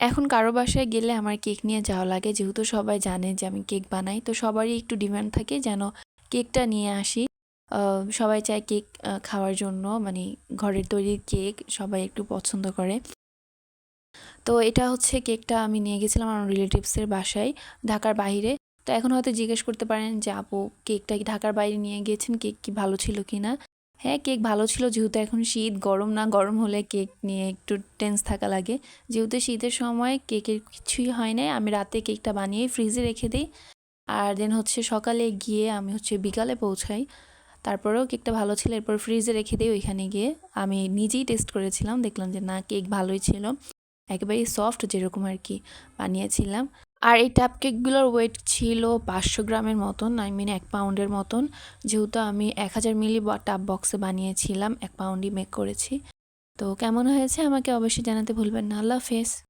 এখন কারও বাসায় গেলে আমার কেক নিয়ে যাওয়া লাগে। যেহেতু সবাই জানে যে আমি কেক বানাই, তো সবারই একটু ডিমান্ড থাকে যেন কেকটা নিয়ে আসি। সবাই চায় কেক খাওয়ার জন্য মানে ঘরের তৈরি কেক সবাই একটু পছন্দ করে। তো এটা হচ্ছে কেকটা আমি নিয়ে গেছিলাম আমার রিলেটিভসের বাসায় ঢাকার বাইরে। তো এখন হয়তো জিজ্ঞেস করতে পারেন যে, আপু, কেকটা কি ঢাকার বাইরে নিয়ে গিয়েছেন? কেক কি ভালো ছিল কি না হ্যাঁ কেক ভালো ছিল, যেহেতু এখন শীত, গরম না, গরম হলে কেক নিয়ে একটু টেন্স থাকা লাগে। যেহেতু শীতের সময় কেকের কিছুই হয় না আমি রাতে কেকটা বানিয়ে ফ্রিজে রেখে দিই। আর দেন হচ্ছে সকালে গিয়ে আমি হচ্ছে বিকালে পৌঁছাই। তারপরেও কেকটা ভালো ছিল, এরপর ফ্রিজে রেখে দিই ওইখানে গিয়ে। আমি নিজেই টেস্ট করেছিলাম, দেখলাম যে না, কেক ভালোই ছিল। একেবারেই সফট যেরকম আর কি বানিয়েছিলাম। আর এই ট্যাপ কেকগুলোর ওয়েট ছিল পাঁচশো গ্রামের মতন আই মিন এক পাউন্ডের মতন। যেহেতু আমি এক হাজার মিলি টাপ বক্সে বানিয়েছিলাম, এক পাউন্ডই মেক করেছি। তো কেমন হয়েছে আমাকে অবশ্যই জানাতে ভুলবেন না। আল্লাহ হাফেজ।